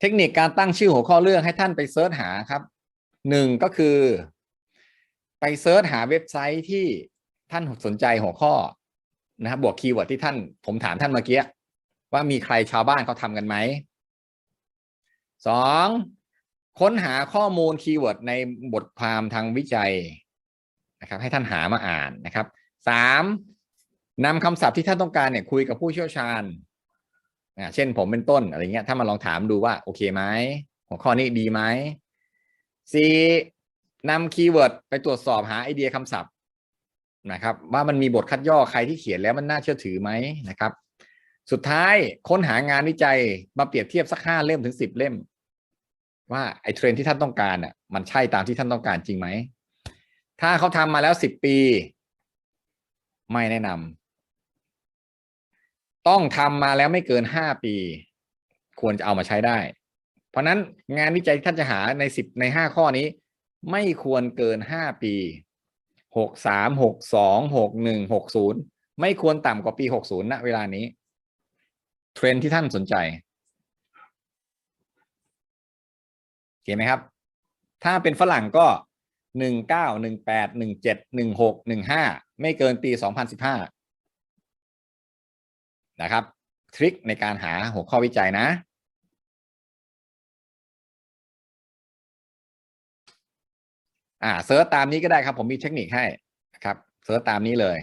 เทคนิคการตั้งชื่อหัวข้อเรื่องให้ท่านไปเซิร์ชหาครับหนึ่งก็คือ ไปเซิร์ชหาเว็บไซต์ที่ท่านสนใจหัวข้อนะครับบวกคีย์เวิร์ดที่ท่านผมถามท่านเมื่อกี้ว่ามีใครชาวบ้านเขาทำกันไหมสองค้นหาข้อมูลคีย์เวิร์ดในบทความทางวิจัยนะครับ ให้ท่านหามาอ่านนะครับสามนำคำศัพท์ที่ท่านต้องการเนี่ยคุยกับผู้เชี่ยวชาญ อ่าเช่นผมเป็นต้นอะไรเงี้ย ถ้ามาลองถามดูว่าโอเคไหมหัวข้อนี้ดีไหมสี่นำคีย์เวิร์ดไปตรวจสอบหาไอเดียคำศัพท์นะครับ ว่ามันมีบทคัดย่อใครที่เขียนแล้วมันน่าเชื่อถือไหมนะครับ สุดท้ายค้นหางานวิจัยมาเปรียบเทียบสักห้าเล่มถึงสิบเล่ม ว่าไอเทรนที่ท่านต้องการอะมันใช่ตามที่ท่านต้องการจริงไหมถ้าเขาทำมาแล้วสิบปี ไม่แนะนำ ต้องทำมาแล้วไม่เกินห้าปี ควรจะเอามาใช้ได้ เพราะนั้นงานวิจัยท่านจะหาในสิบในห้าข้อนี้ ไม่ควรเกินห้าปีหกสามหกสองหกหนึ่งหกศูนย์ไม่ควรต่ำกว่าปีหกศูนย์ณเวลานี้ เทรนด์ที่ท่านสนใจโอเคไหมครับ ถ้าเป็นฝรั่งก็หนึ่งเก้าหนึ่งแปดหนึ่งเจ็ดหนึ่งหกหนึ่งห้าไม่เกินปีสองพันสิบห้า นะครับ ทริคในการหาหัวข้อวิจัยนะอ่าเซิร์ชตามนี้ก็ได้ครับ ผมมีเทคนิคให้นะครับเซิร์ชตามนี้เลย